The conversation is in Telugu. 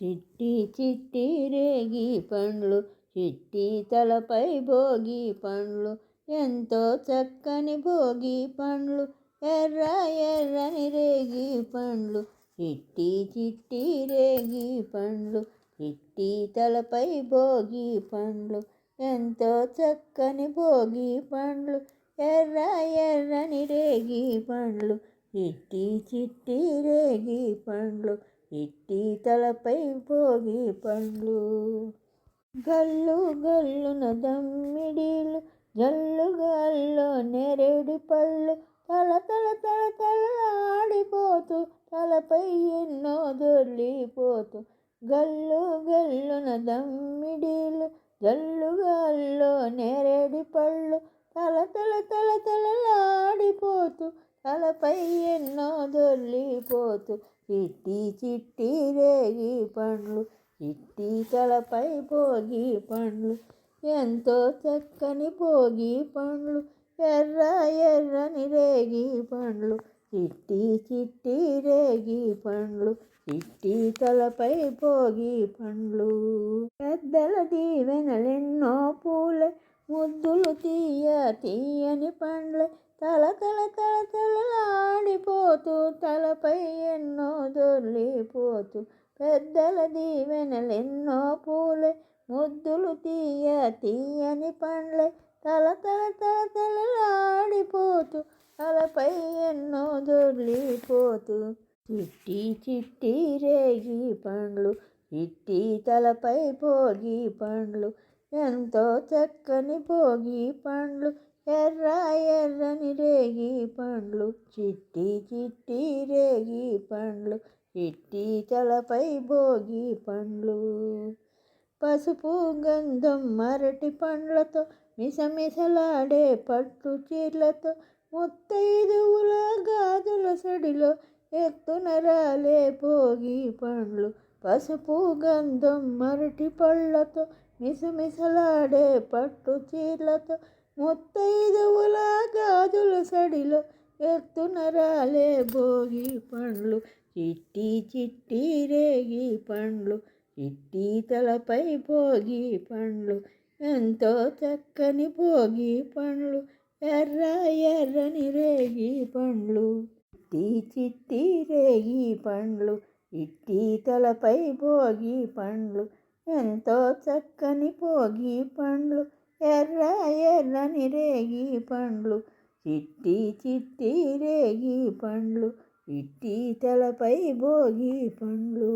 చిట్టి చిట్టి రేగి పండ్లు చిట్టి తలపై భోగి పండ్లు ఎంతో చక్కని భోగి పండ్లు ఎర్ర ఎర్రని రేగి పండ్లు చిట్టి చిట్టి రేగి పండ్లు చిట్టి తలపై భోగి పండ్లు ఎంతో చక్కని భోగి పండ్లు ఎర్ర ఎర్రని రేగి పండ్లు చిట్టి చిట్టి రేగి పండ్లు ఇట్టి తలపై భోగి పండ్లు. గల్లు గల్లున దమ్మిడీలు జల్లు గల్లు నెరడి పళ్ళు. తల తల తల తలాడిపోతూ తలపై ఎన్నో దొర్లిపోతూ. గల్లు గల్లున దమ్మిడీలు జల్లు గల్లు నెరడి పళ్ళు. తల తల తల తలలాడిపోతూ తలపై ఎన్నో దొర్లిపోతూ చిట్టి చిట్టి రేగి పండ్లు చిట్టి తలపై భోగి పండ్లు ఎంతో చక్కని భోగి పండ్లు ఎర్ర ఎర్రని రేగి పండ్లు చిట్టి చిట్టి రేగి పండ్లు చిట్టి తలపై భోగి పండ్లు. పెద్దల దీవెనలెన్నో పూలే ముద్దులు తీయ తీయని పండ్లే తల తల తల పోతూ తలపై ఎన్నో దొర్లిపోతూ పెద్దల దీవెనలెన్నో పూలే ముద్దులు తీయ తీయని పండ్లే తల తల తల తలలాడిపోతూ తలపై ఎన్నో దొర్లిపోతూ చిట్టి చిట్టి రేగి పండ్లు చిట్టి తలపై భోగి పండ్లు ఎంతో చక్కని భోగి పండ్లు ఎర్ర ఎర్ర పండ్లు చిట్టి చిట్టి రేగి పండ్లు చిట్టి తలపై భోగి పండ్లు. పసుపు గంధం మరటి పండ్లతో మిసమిసలాడే పట్టు చీరలతో ముత్తైదువుల గాజుల సడిలో ఎత్తున రాలే భోగి పండ్లు. పసుపు గంధం మరటి పళ్ళతో మిసమిసలాడే పట్టు చీరలతో ముత్తైదువుల గాజుల సడిలో ఎత్తునరాలే భోగి పండ్లు. చిట్టి చిట్టి రేగి పండ్లు. చిట్టి తలపై భోగి పండ్లు. ఎంతో చక్కని భోగి పండ్లు. ఎర్ర ఎర్రని రేగి పండ్లు. చిట్టి చిట్టి రేగి పండ్లు. ఇట్టి తలపై భోగి పండ్లు. ఎంతో చక్కని భోగి పండ్లు. ఎర్ర ఎర్రని రేగి పండ్లు. చిట్టి చిట్టి రేగి పండ్లు చిట్టి తలపై భోగి పండ్లు.